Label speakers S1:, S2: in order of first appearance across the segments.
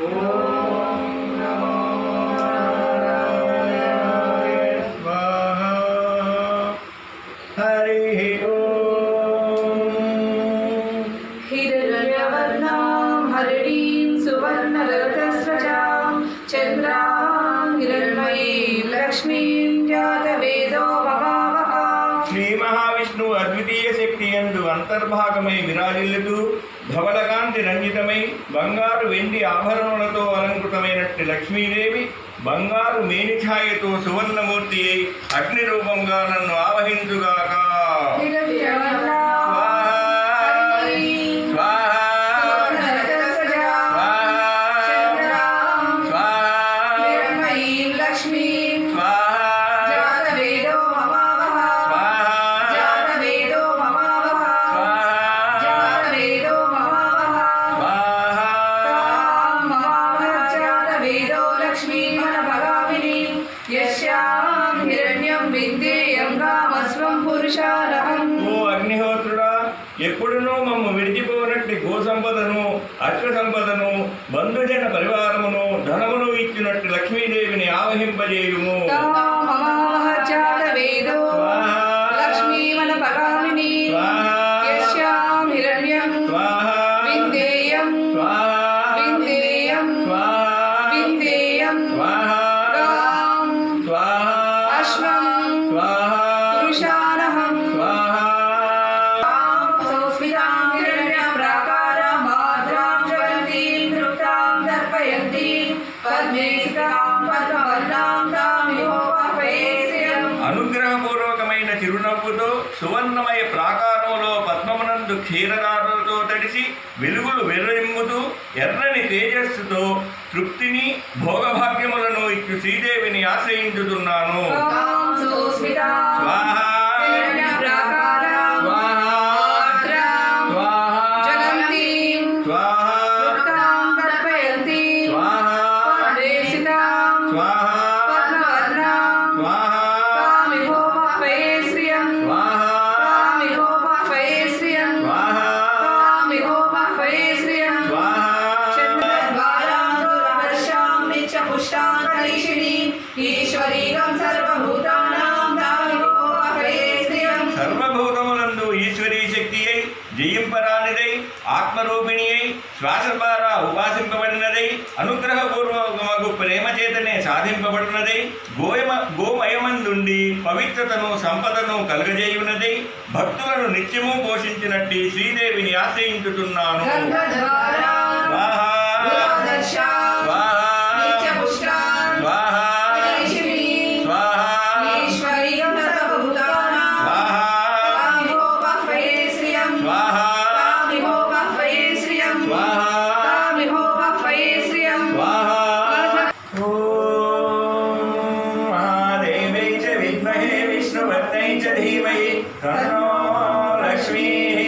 S1: Oh. అంతర్భాగమై విరాజిల్లుతూ ధవలకాంతి రంజితమై బంగారు వెండి ఆభరణములతో అలంకృతమైనట్టు లక్ష్మీదేవి బంగారు మేనిఛాయతో సువర్ణమూర్తి అగ్ని అగ్నిరూపంగా నన్ను ఆవహించుగాక. ఓ అగ్నిహోత్రుడా ఎప్పుడునూ మమ్మ విడిచిపోనట్టు గో సంపదను అశ్వ సంపదను బంధుజన పరివారమును ధనమును ఇచ్చినట్టు లక్ష్మీదేవిని ఆవహింపజేయుము. అనుగ్రహపూర్వకమైన చిరునవ్వుతో సువర్ణమయ ప్రాకారంలో పద్మమునందు క్షీరదారులతో తడిసి వెలుగులు వెర్రెమ్ముతూ ఎర్రని తేజస్సుతో తృప్తిని భోగభాగ్యములను ఇచ్చు శ్రీదేవిని ఆశ్రయించుతున్నాను స్వాహా. జయింపరానిదై ఆత్మరూపిణియై శ్వాస ద్వారా ఉపాసింపబడినదై అనుగ్రహపూర్వకమగు ప్రేమచేతనే సాధింపబడినదై గోయమ గోమయమందుండి పవిత్రతను సంపదను కలుగజేయునదై భక్తులను నిత్యము పోషించినట్టి శ్రీదేవిని ఆశ్రయించుతున్నాను सुभद्रै च धीमहि तन्नो लक्ष्मीः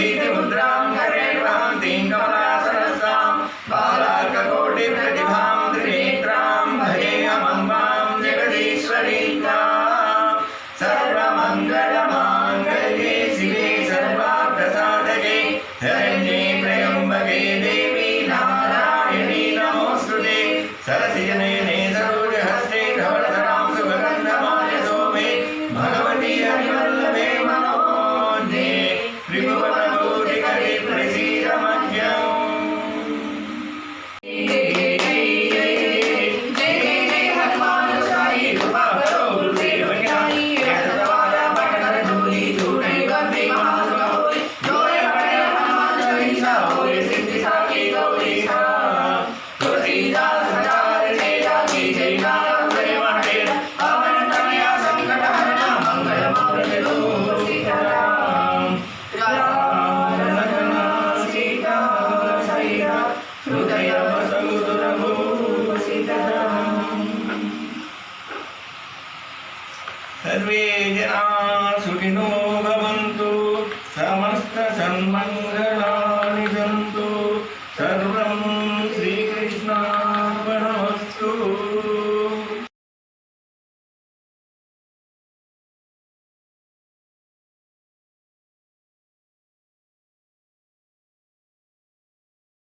S1: Amen. que no.